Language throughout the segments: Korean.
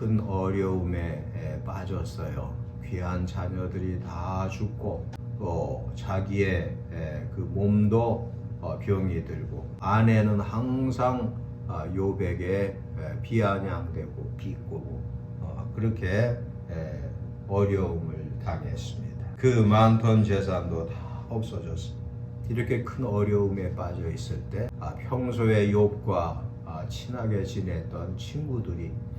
큰 어려움에 에, 빠졌어요. 귀한 자녀들이 다 죽고 또 자기의 에, 그 몸도 어, 병이 들고 아내는 항상 아, 요백에 에, 비아냥되고 비꼬고 어, 그렇게 에, 어려움을 당했습니다. 그 많던 재산도 다 없어졌습니다. 이렇게 큰 어려움에 빠져 있을 때 아, 평소에 욥과 아, 친하게 지냈던 친구들이 아,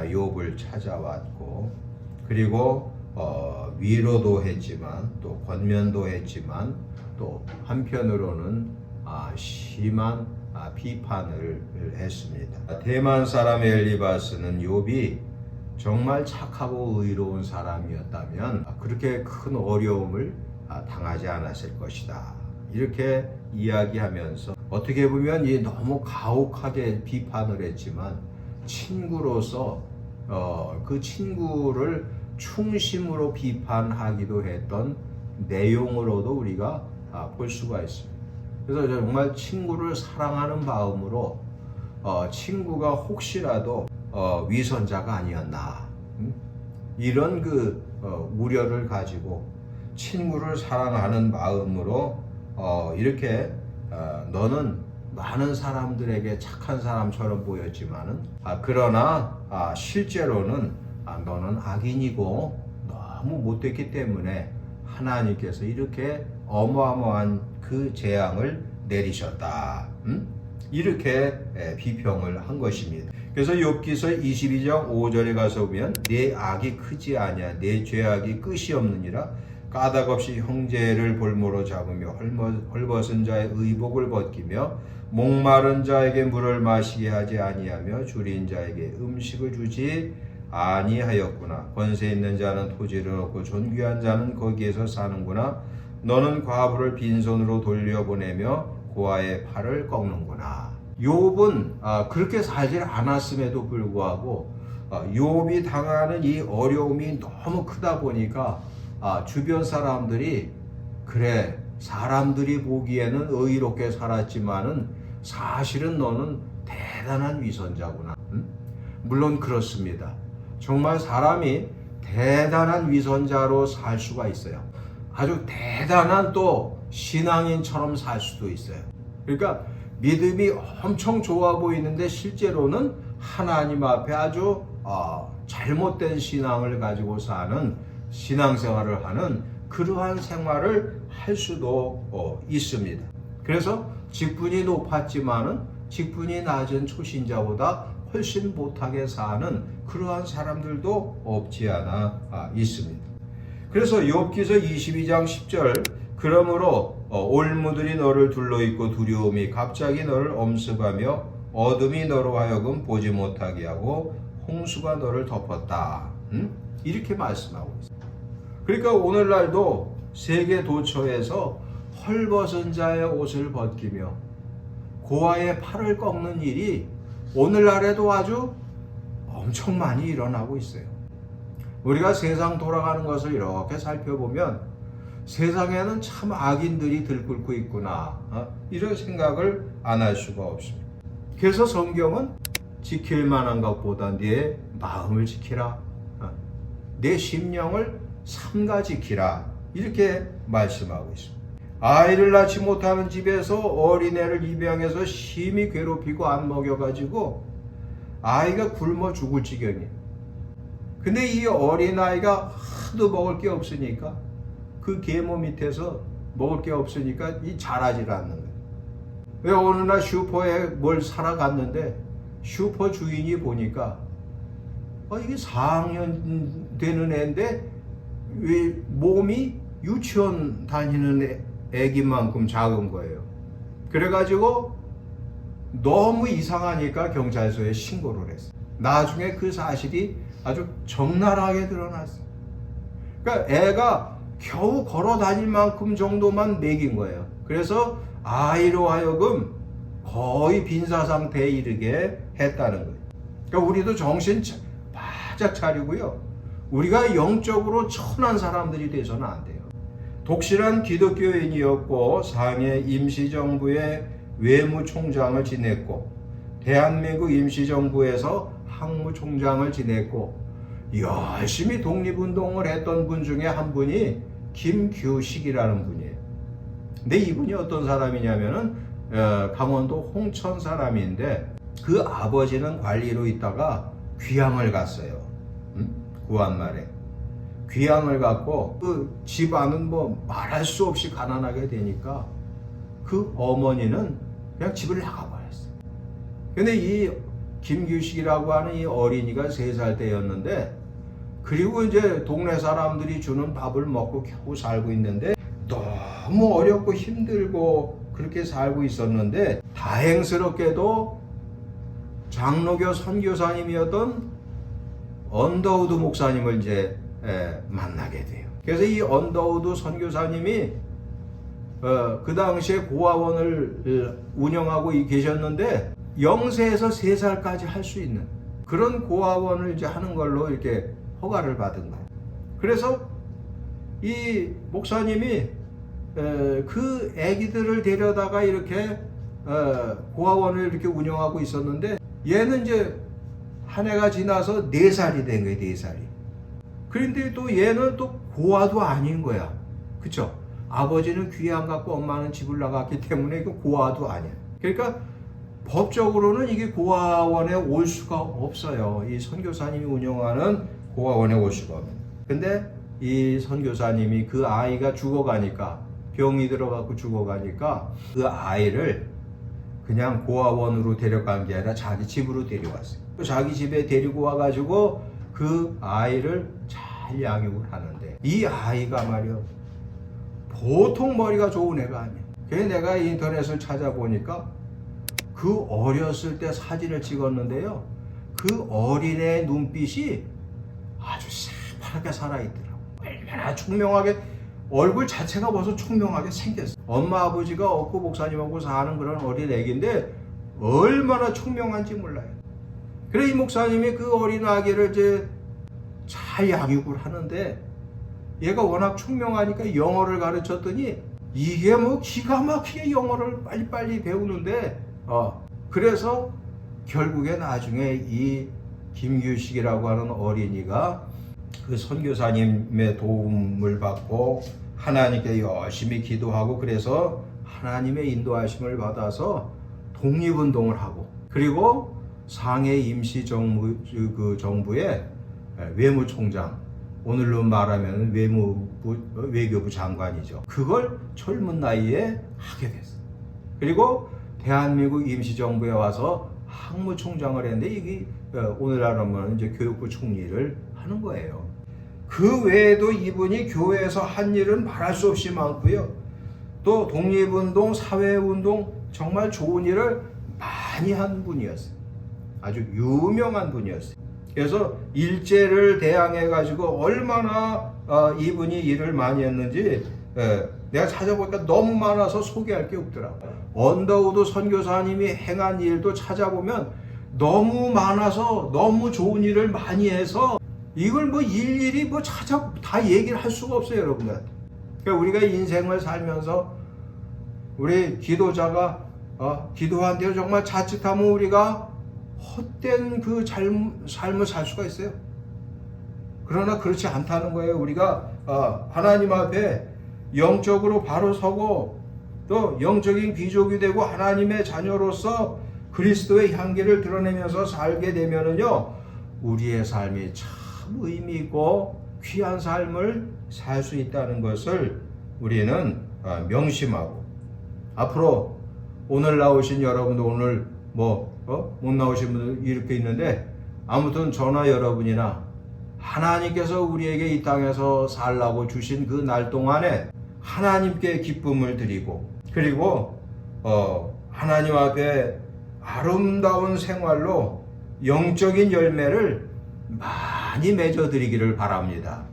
욥을 찾아왔고 그리고 어, 위로도 했지만 또 권면도 했지만 또 한편으로는 아, 심한 아, 비판을 했습니다. 대만 사람 엘리바스는 욥이 정말 착하고 의로운 사람이었다면 그렇게 큰 어려움을 아, 당하지 않았을 것이다. 이렇게 이야기하면서 어떻게 보면 이 너무 가혹하게 비판을 했지만 친구로서 어, 그 친구를 충심으로 비판하기도 했던 내용으로도 우리가 아, 볼 수가 있습니다. 그래서 정말 친구를 사랑하는 마음으로 어, 친구가 혹시라도 어, 위선자가 아니었나 음? 이런 그 어, 우려를 가지고 친구를 사랑하는 마음으로 어, 이렇게 어, 너는 많은 사람들에게 착한 사람처럼 보였지만은 아, 그러나 아, 실제로는 아, 너는 악인이고 너무 못됐기 때문에 하나님께서 이렇게 어마어마한 그 재앙을 내리셨다. 음? 이렇게 에, 비평을 한 것입니다. 그래서 욥기서 22장 5절에 가서 보면 내 악이 크지 아니야 내 죄악이 끝이 없느니라 까닭 없이 형제를 볼모로 잡으며 헐벗- 헐벗은 자의 의복을 벗기며 목마른 자에게 물을 마시게 하지 아니하며 줄인 자에게 음식을 주지 아니하였구나. 권세 있는 자는 토지를 얻고 존귀한 자는 거기에서 사는구나. 너는 과부를 빈손으로 돌려보내며 고아의 팔을 꺾는구나. 욥은 아, 그렇게 살질 않았음에도 불구하고 아, 욥이 당하는 이 어려움이 너무 크다 보니까 아, 주변 사람들이 그래 사람들이 보기에는 의롭게 살았지만은 사실은 너는 대단한 위선자구나. 음? 물론 그렇습니다. 정말 사람이 대단한 위선자로 살 수가 있어요. 아주 대단한 또 신앙인처럼 살 수도 있어요. 그러니까 믿음이 엄청 좋아 보이는데 실제로는 하나님 앞에 아주 어, 잘못된 신앙을 가지고 사는 신앙생활을 하는 그러한 생활을 할 수도 어, 있습니다. 그래서 직분이 높았지만은 직분이 낮은 초신자보다 훨씬 못하게 사는 그러한 사람들도 없지 않아 아, 있습니다. 그래서 욥기서 22장 10절 그러므로 어, 올무들이 너를 둘러있고 두려움이 갑자기 너를 엄습하며 어둠이 너로 하여금 보지 못하게 하고 홍수가 너를 덮었다. 음? 이렇게 말씀하고 있습니다. 그러니까 오늘날도 세계 도처에서 헐벗은 자의 옷을 벗기며 고아의 팔을 꺾는 일이 오늘날에도 아주 엄청 많이 일어나고 있어요. 우리가 세상 돌아가는 것을 이렇게 살펴보면 세상에는 참 악인들이 들끓고 있구나 어? 이런 생각을 안 할 수가 없습니다. 그래서 성경은 지킬 만한 것보다 네 마음을 지키라, 어? 내 심령을 삼가 지키라 이렇게 말씀하고 있습니다. 아이를 낳지 못하는 집에서 어린애를 입양해서 심히 괴롭히고 안 먹여가지고 아이가 굶어 죽을 지경이에요. 근데 이 어린아이가 하도 먹을 게 없으니까 그 계모 밑에서 먹을 게 없으니까 이 자라질 않는 거예요. 왜 어느 날 슈퍼에 뭘 사러 갔는데 슈퍼 주인이 보니까 아, 이게 4학년 되는 애인데 왜 몸이 유치원 다니는 애, 애기만큼 작은 거예요. 그래가지고 너무 이상하니까 경찰서에 신고를 했어. 나중에 그 사실이 아주 적나라하게 드러났어. 그러니까 애가 겨우 걸어 다닐 만큼 정도만 먹인 거예요. 그래서 아이로 하여금 거의 빈사 상태에 이르게 했다는 거예요. 그러니까 우리도 정신 차- 바짝 차리고요. 우리가 영적으로 천한 사람들이 돼서는 안 돼요. 독실한 기독교인이었고 상해 임시정부의 외무총장을 지냈고 대한민국 임시정부에서 항무총장을 지냈고 열심히 독립운동을 했던 분 중에 한 분이 김규식이라는 분이에요. 근데 이분이 어떤 사람이냐면은 어, 강원도 홍천 사람인데 그 아버지는 관리로 있다가 귀향을 갔어요. 음? 구한말에. 귀향을 갔고 그 집안은 뭐 말할 수 없이 가난하게 되니까 그 어머니는 그냥 집을 나가버렸어요. 근데 이 김규식이라고 하는 이 어린이가 세살 때였는데 그리고 이제 동네 사람들이 주는 밥을 먹고 겨우 살고 있는데 너무 어렵고 힘들고 그렇게 살고 있었는데 다행스럽게도 장로교 선교사님이었던 언더우드 목사님을 이제 에, 만나게 돼요. 그래서 이 언더우드 선교사님이 어, 그 당시에 고아원을 운영하고 이- 계셨는데 0세에서 3살까지 할 수 있는 그런 고아원을 이제 하는 걸로 이렇게 허가를 받은 거예요. 그래서 이 목사님이 에, 그 아기들을 데려다가 이렇게 어, 고아원을 이렇게 운영하고 있었는데 얘는 이제 한 해가 지나서 4살이 된 거예요, 4살이. 그런데 또 얘는 또 고아도 아닌 거야. 그쵸? 아버지는 귀양 갖고 엄마는 집을 나갔기 때문에 이거 고아도 아니야. 그러니까 법적으로는 이게 고아원에 올 수가 없어요. 이 선교사님이 운영하는 고아원에 올 수가 없는. 근데 이 선교사님이 그 아이가 죽어가니까 병이 들어가고 죽어가니까 그 아이를 그냥 고아원으로 데려간 게 아니라 자기 집으로 데려왔어요. 또 자기 집에 데리고 와가지고 그 아이를 잘 양육을 하는데 이 아이가 말이야 보통 머리가 좋은 애가 아니야. 그래서 내가 인터넷을 찾아보니까 그 어렸을 때 사진을 찍었는데요. 그 어린애 눈빛이 아주 새파랗게 살아있더라고. 얼마나 총명하게 얼굴 자체가 벌써 총명하게 생겼어. 엄마 아버지가 없고 목사님하고 사는 그런 어린 애기인데 얼마나 총명한지 몰라요. 그래 이 목사님이 그 어린 아기를 이제 잘 양육을 하는데 얘가 워낙 총명하니까 영어를 가르쳤더니 이게 뭐 기가 막히게 영어를 빨리빨리 배우는데 어 그래서 결국에 나중에 이 김규식이라고 하는 어린이가 그 선교사님의 도움을 받고 하나님께 열심히 기도하고 그래서 하나님의 인도하심을 받아서 독립운동을 하고 그리고 상해 임시 정부 그 정부의 외무총장 오늘로 말하면 외무부 외교부 장관이죠. 그걸 젊은 나이에 하게 됐어. 그리고 대한민국 임시정부에 와서 항무총장을 했는데 이게 어, 오늘날로는 이제 교육부 총리를 하는 거예요. 그 외에도 이분이 교회에서 한 일은 말할 수 없이 많고요. 또 독립운동, 사회운동 정말 좋은 일을 많이 한 분이었어요. 아주 유명한 분이었어요. 그래서 일제를 대항해 가지고 얼마나 어, 이분이 일을 많이 했는지 예, 내가 찾아보니까 너무 많아서 소개할 게 없더라. 언더우드 선교사님이 행한 일도 찾아보면 너무 많아서 너무 좋은 일을 많이 해서 이걸 뭐 일일이 뭐 찾아 다 얘기를 할 수가 없어요, 여러분들. 그러니까 우리가 인생을 살면서 우리 기도자가 어, 기도한 대로 정말 자칫하면 우리가 헛된 그 삶, 삶을 살 수가 있어요. 그러나 그렇지 않다는 거예요. 우리가 어, 하나님 앞에 영적으로 바로 서고 또 영적인 귀족이 되고 하나님의 자녀로서 그리스도의 향기를 드러내면서 살게 되면은요 우리의 삶이 참 의미 있고 귀한 삶을 살 수 있다는 것을 우리는 어, 명심하고 앞으로 오늘 나오신 여러분도 오늘 뭐, 어? 못 나오신 분들 이렇게 있는데, 아무튼 저나 여러분이나 하나님께서 우리에게 이 땅에서 살라고 주신 그 날 동안에 하나님께 기쁨을 드리고, 그리고, 어, 하나님 앞에 아름다운 생활로 영적인 열매를 많이 맺어드리기를 바랍니다.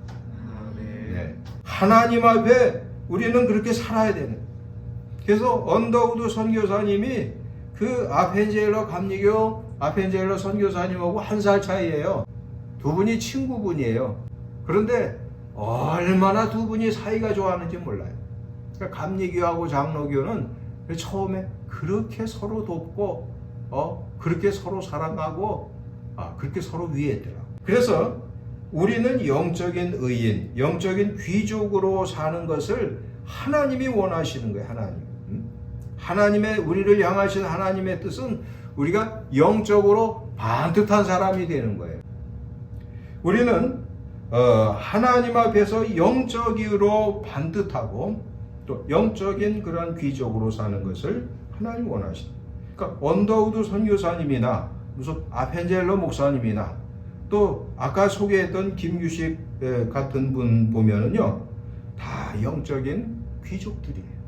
네. 하나님 앞에 우리는 그렇게 살아야 되는. 그래서 언더우드 선교사님이 그 아펜젤러 감리교 아펜젤러 선교사님하고 한 살 차이예요. 두 분이 친구분이에요. 그런데 얼마나 두 분이 사이가 좋아하는지 몰라요. 그러니까 감리교하고 장로교는 처음에 그렇게 서로 돕고 어 그렇게 서로 사랑하고 아, 그렇게 서로 위했더라. 그래서 우리는 영적인 의인, 영적인 귀족으로 사는 것을 하나님이 원하시는 거예요, 하나님. 음? 하나님의, 우리를 향하신 하나님의 뜻은 우리가 영적으로 반듯한 사람이 되는 거예요. 우리는 어, 하나님 앞에서 영적으로 반듯하고 또 영적인 그런 귀족으로 사는 것을 하나님 원하십니다. 그러니까 언더우드 선교사님이나 무슨 아펜젤러 목사님이나 또 아까 소개했던 김유식 에, 같은 분 보면은요 다 영적인 귀족들이에요.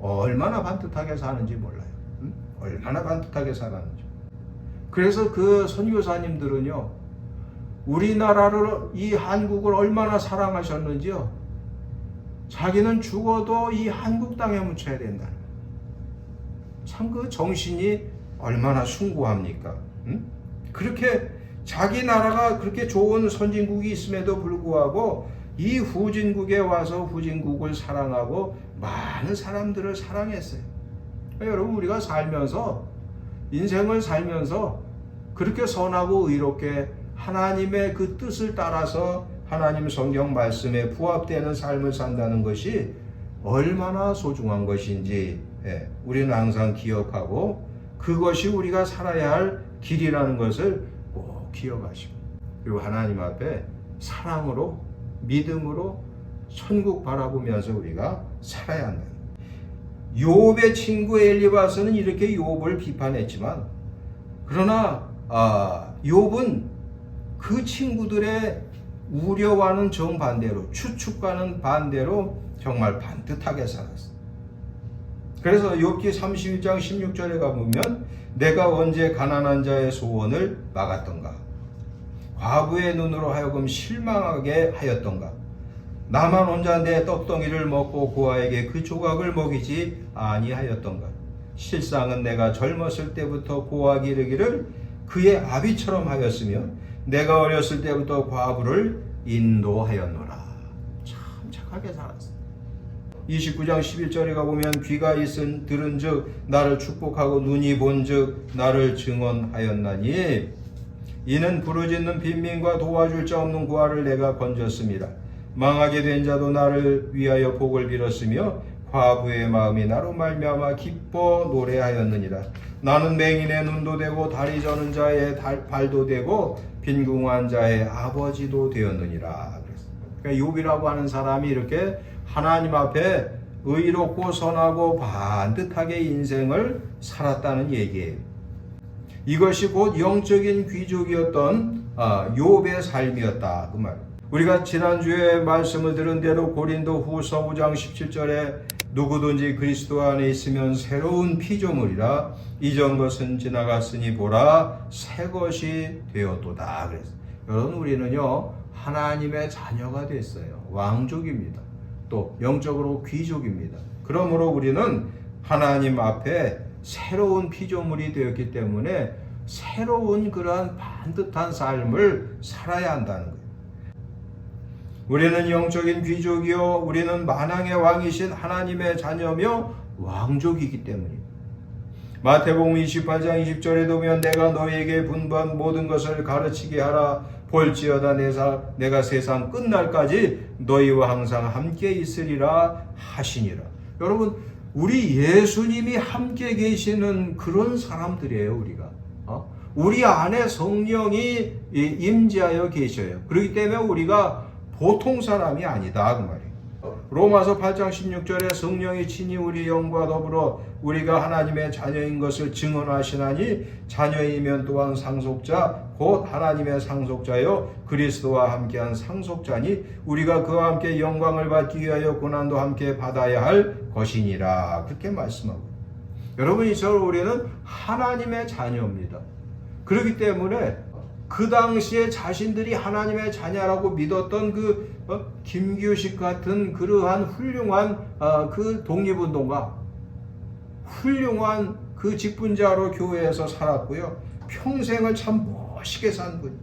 얼마나 반듯하게 사는지 몰라요. 음? 얼마나 반듯하게 살았는지. 그래서 그 선교사님들은요 우리나라를 이 한국을 얼마나 사랑하셨는지요. 자기는 죽어도 이 한국 땅에 묻혀야 된다는. 참 그 정신이 얼마나 숭고합니까? 응? 그렇게 자기 나라가 그렇게 좋은 선진국이 있음에도 불구하고 이 후진국에 와서 후진국을 사랑하고 많은 사람들을 사랑했어요. 여러분 우리가 살면서 인생을 살면서 그렇게 선하고 의롭게 하나님의 그 뜻을 따라서 하나님 성경 말씀에 부합되는 삶을 산다는 것이 얼마나 소중한 것인지 예, 우리는 항상 기억하고 그것이 우리가 살아야 할 길이라는 것을 꼭 기억하시고 그리고 하나님 앞에 사랑으로 믿음으로 천국 바라보면서 우리가 살아야 한다. 욥의 친구 엘리바스는 이렇게 욥을 비판했지만 그러나 아, 욥은 그 친구들의 우려와는 정반대로 추측과는 반대로 정말 반듯하게 살았어. 그래서 욥기 31장 16절에 가보면 내가 언제 가난한 자의 소원을 막았던가 과부의 눈으로 하여금 실망하게 하였던가 나만 혼자 내 떡덩이를 먹고 고아에게 그 조각을 먹이지 아니하였던가 실상은 내가 젊었을 때부터 고아 기르기를 그의 아비처럼 하였으며 내가 어렸을 때부터 과부를 인도하였노라. 참 착하게 살았어. 29장 11절에 가보면 귀가 있은 들은 즉 나를 축복하고 눈이 본 즉 나를 증언하였나니 이는 부르짖는 빈민과 도와줄 자 없는 고아를 내가 건졌습니다. 망하게 된 자도 나를 위하여 복을 빌었으며 과부의 마음이 나로 말미암아 기뻐 노래하였느니라. 나는 맹인의 눈도 되고 다리 저는 자의 달, 발도 되고 빈궁한 자의 아버지도 되었느니라. 그러니까 욥이라고 하는 사람이 이렇게 하나님 앞에 의롭고 선하고 반듯하게 인생을 살았다는 얘기예요. 이것이 곧 영적인 귀족이었던 아, 욥의 삶이었다 그 말. 우리가 지난주에 말씀을 들은 대로 고린도 후서 5장 17절에 누구든지 그리스도 안에 있으면 새로운 피조물이라 이전 것은 지나갔으니 보라 새 것이 되었도다 그랬어. 여러분 우리는요 하나님의 자녀가 됐어요. 왕족입니다. 또 영적으로 귀족입니다. 그러므로 우리는 하나님 앞에 새로운 피조물이 되었기 때문에 새로운 그러한 반듯한 삶을 살아야 한다는 거예요. 우리는 영적인 귀족이요, 우리는 만왕의 왕이신 하나님의 자녀며 왕족이기 때문입니다. 마태복음 28장 20절에 보면 내가 너에게 분부한 모든 것을 가르치게 하라 볼지어다 내사, 내가 세상 끝날까지 너희와 항상 함께 있으리라 하시니라. 여러분 우리 예수님이 함께 계시는 그런 사람들이에요 우리가. 어? 우리 안에 성령이 임재하여 계셔요. 그렇기 때문에 우리가 보통 사람이 아니다 그 말이에요. 로마서 8장 16절에 성령이 친히 우리 영과 더불어 우리가 하나님의 자녀인 것을 증언하시나니 자녀이면 또한 상속자 곧 하나님의 상속자요 그리스도와 함께한 상속자니 우리가 그와 함께 영광을 받기 위하여 고난도 함께 받아야 할 것이니라 그렇게 말씀하고 여러분 이처럼 우리는 하나님의 자녀입니다. 그렇기 때문에 그 당시에 자신들이 하나님의 자녀라고 믿었던 그 어? 김규식 같은 그러한 훌륭한 어, 그 독립운동가, 훌륭한 그 직분자로 교회에서 살았고요. 평생을 참 멋있게 산 분.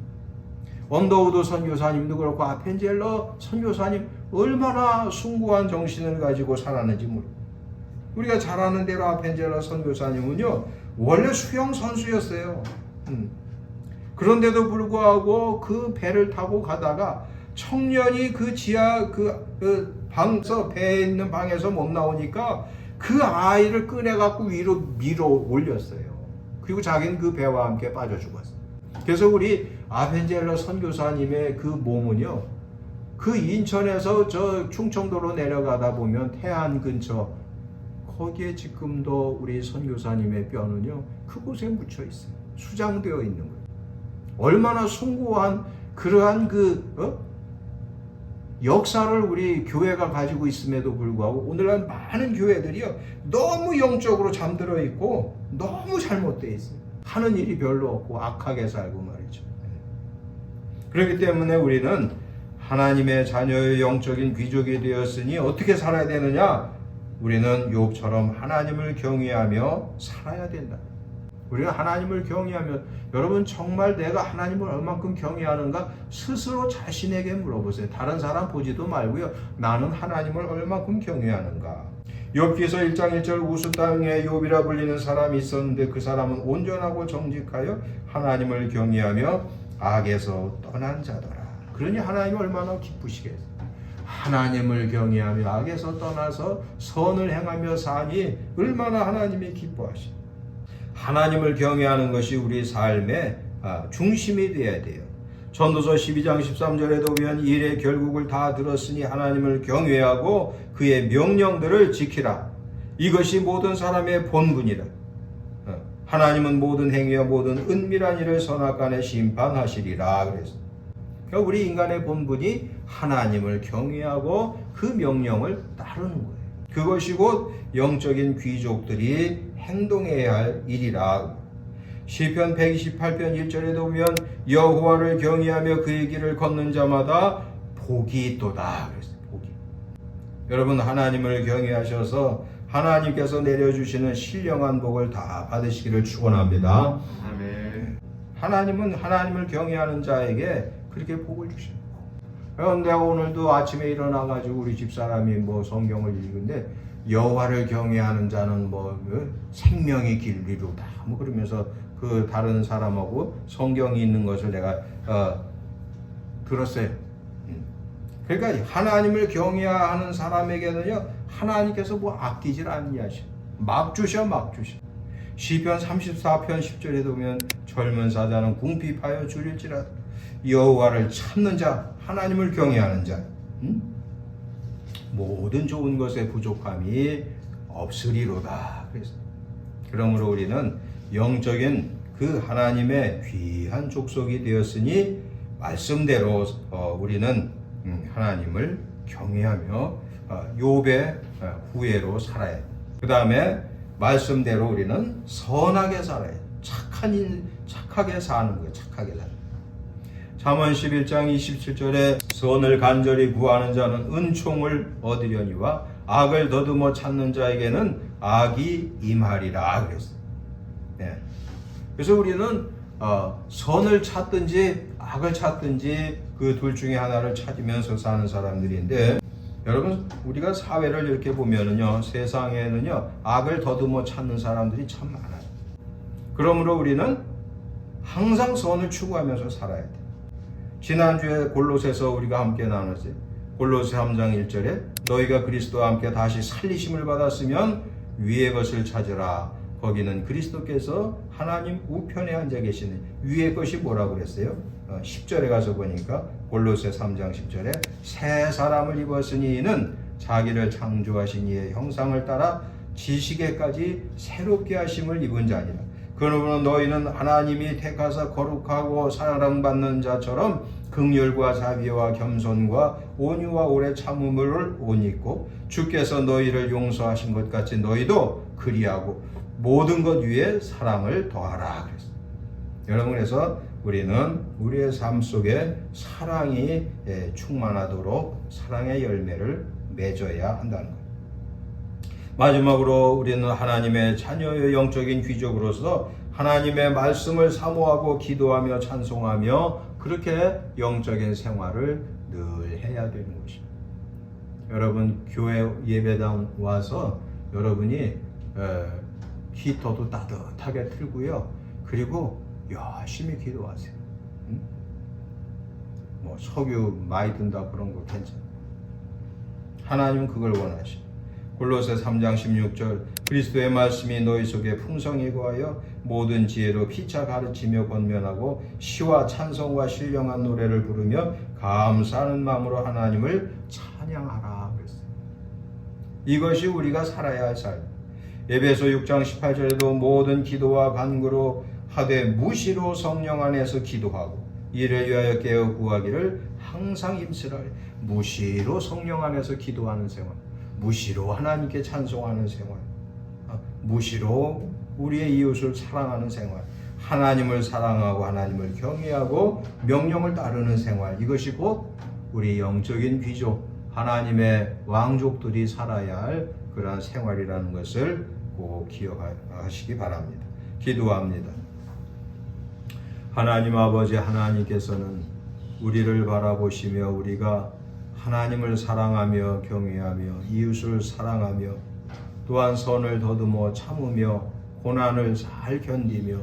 언더우드 선교사님도 그렇고 아펜젤러 선교사님 얼마나 숭고한 정신을 가지고 살았는지 모르. 우리가 잘 아는 대로 아펜젤러 선교사님은요 원래 수영 선수였어요. 음. 그런데도 불구하고 그 배를 타고 가다가 청년이 그 지하 그, 그 방서 배에 있는 방에서 못 나오니까 그 아이를 꺼내 갖고 위로 밀어 올렸어요. 그리고 자기는 그 배와 함께 빠져 죽었어요. 그래서 우리 아벤젤러 선교사님의 그 몸은요. 그 인천에서 저 충청도로 내려가다 보면 태안 근처 거기에 지금도 우리 선교사님의 뼈는요 그곳에 묻혀 있어요. 수장되어 있는 거예요. 얼마나 숭고한 그러한 그 어? 역사를 우리 교회가 가지고 있음에도 불구하고 오늘날 많은 교회들이요 너무 영적으로 잠들어 있고 너무 잘못되어 있어요. 하는 일이 별로 없고 악하게 살고 말이죠. 그렇기 때문에 우리는 하나님의 자녀의 영적인 귀족이 되었으니 어떻게 살아야 되느냐? 우리는 욥처럼 하나님을 경외하며 살아야 된다. 우리가 하나님을 경외하면 여러분 정말 내가 하나님을 얼만큼 경외하는가 스스로 자신에게 물어보세요. 다른 사람 보지도 말고요. 나는 하나님을 얼만큼 경외하는가? 욥기서 1장 1절 우수 땅에 욥이라 불리는 사람이 있었는데 그 사람은 온전하고 정직하여 하나님을 경외하며 악에서 떠난 자더라. 그러니 하나님이 얼마나 기쁘시겠어요. 하나님을 경외하며 악에서 떠나서 선을 행하며 사니 얼마나 하나님이 기뻐하시. 하나님을 경외하는 것이 우리 삶의 아, 중심이 되어야 돼요. 전도서 12장 13절에 보면 일의 결국을 다 들었으니 하나님을 경외하고 그의 명령들을 지키라. 이것이 모든 사람의 본분이라. 어, 하나님은 모든 행위와 모든 은밀한 일을 선악간에 심판하시리라 그랬어. 그러니까 우리 인간의 본분이 하나님을 경외하고 그 명령을 따르는 거예요. 그것이 곧 영적인 귀족들이 행동해야 할 일이라. 시편 128편 1절에도 보면 여호와를 경외하며 그의 길을 걷는 자마다 복이 있도다. 그랬어요. 복이. 여러분 하나님을 경외하셔서 하나님께서 내려주시는 신령한 복을 다 받으시기를 축원합니다. 아멘. 하나님은 하나님을 경외하는 자에게 그렇게 복을 주십니다. 내가 오늘도 아침에 일어나 가지고 우리 집 사람이 뭐 성경을 읽는데 여호와를 경외하는 자는 뭐그 생명의 길리로다 뭐 그러면서 그 다른 사람하고 성경이 있는 것을 내가 어, 들었어요. 음. 그러니까 하나님을 경외하는 사람에게는요 하나님께서 뭐 아끼질 않냐시 막 주셔 막 주셔. 시편 34편 10절에 보면 젊은 사자는 궁핍하여 줄일지라 여호와를 찾는 자 하나님을 경외하는 자 음? 모든 좋은 것에 부족함이 없으리로다. 그래서 그러므로 우리는 영적인 그 하나님의 귀한 족속이 되었으니 말씀대로 어, 우리는 음, 하나님을 경외하며 어, 욥의 어, 후예로 살아야 돼. 그 다음에 말씀대로 우리는 선하게 살아야 돼. 착한 일, 착하게 사는 거예요. 착하게 사는. 잠언 11장 27절에 선을 간절히 구하는 자는 은총을 얻으려니와 악을 더듬어 찾는 자에게는 악이 임하리라 그랬어요. 네. 그래서 우리는 어, 선을 찾든지 악을 찾든지 그 둘 중에 하나를 찾으면서 사는 사람들인데 여러분 우리가 사회를 이렇게 보면은요 세상에는요 악을 더듬어 찾는 사람들이 참 많아요. 그러므로 우리는 항상 선을 추구하면서 살아야 돼. 지난주에 골로새서 우리가 함께 나눴어요. 골로새 3장 1절에 너희가 그리스도와 함께 다시 살리심을 받았으면 위의 것을 찾으라. 거기는 그리스도께서 하나님 우편에 앉아 계시는 위의 것이 뭐라고 그랬어요? 어, 10절에 가서 보니까 골로새 3장 10절에 새 사람을 입었으니 이는 자기를 창조하신 이의 형상을 따라 지식에까지 새롭게 하심을 입은 자니라. 그러므로 너희는 하나님이 택하사 거룩하고 사랑받는 자처럼 긍휼과 자비와 겸손과 온유와 오래 참음을 옷 입고 주께서 너희를 용서하신 것 같이 너희도 그리하고 모든 것 위에 사랑을 더하라 그랬어요. 여러분 그래서 우리는 우리의 삶 속에 사랑이 예, 충만하도록 사랑의 열매를 맺어야 한다는 거예요. 마지막으로 우리는 하나님의 자녀의 영적인 귀족으로서 하나님의 말씀을 사모하고 기도하며 찬송하며 그렇게 영적인 생활을 늘 해야 되는 것입니다. 여러분 교회 예배당 와서 여러분이 에, 히터도 따뜻하게 틀고요. 그리고 열심히 기도하세요. 응? 뭐 석유 많이 든다 그런 거 괜찮아. 하나님은 그걸 원하시. 골로새 3장 16절 그리스도의 말씀이 너희 속에 풍성히 거하여 모든 지혜로 피차 가르치며 권면하고 시와 찬송과 신령한 노래를 부르며 감사하는 마음으로 하나님을 찬양하라. 이것이 우리가 살아야 할 삶. 에베소 6장 18절에도 모든 기도와 간구로 하되 무시로 성령 안에서 기도하고 이를 위하여 깨어 구하기를 항상 힘쓰라. 무시로 성령 안에서 기도하는 생활. 무시로 하나님께 찬송하는 생활. 아, 무시로 우리의 이웃을 사랑하는 생활. 하나님을 사랑하고 하나님을 경외하고 명령을 따르는 생활. 이것이 곧 우리 영적인 귀족, 하나님의 왕족들이 살아야 할 그러한 생활이라는 것을 꼭 기억하시기 바랍니다. 기도합니다. 하나님 아버지 하나님께서는 우리를 바라보시며 우리가 하나님을 사랑하며 경외하며 이웃을 사랑하며 또한 선을 더듬어 참으며 고난을 잘 견디며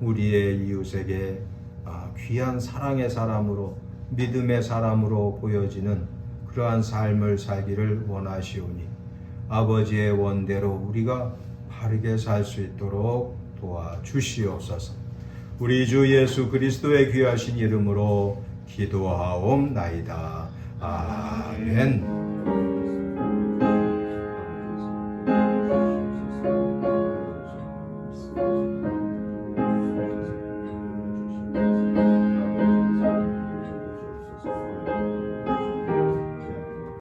우리의 이웃에게 아, 귀한 사랑의 사람으로 믿음의 사람으로 보여지는 그러한 삶을 살기를 원하시오니 아버지의 원대로 우리가 바르게 살 수 있도록 도와주시옵소서. 우리 주 예수 그리스도의 귀하신 이름으로 기도하옵나이다. 아멘.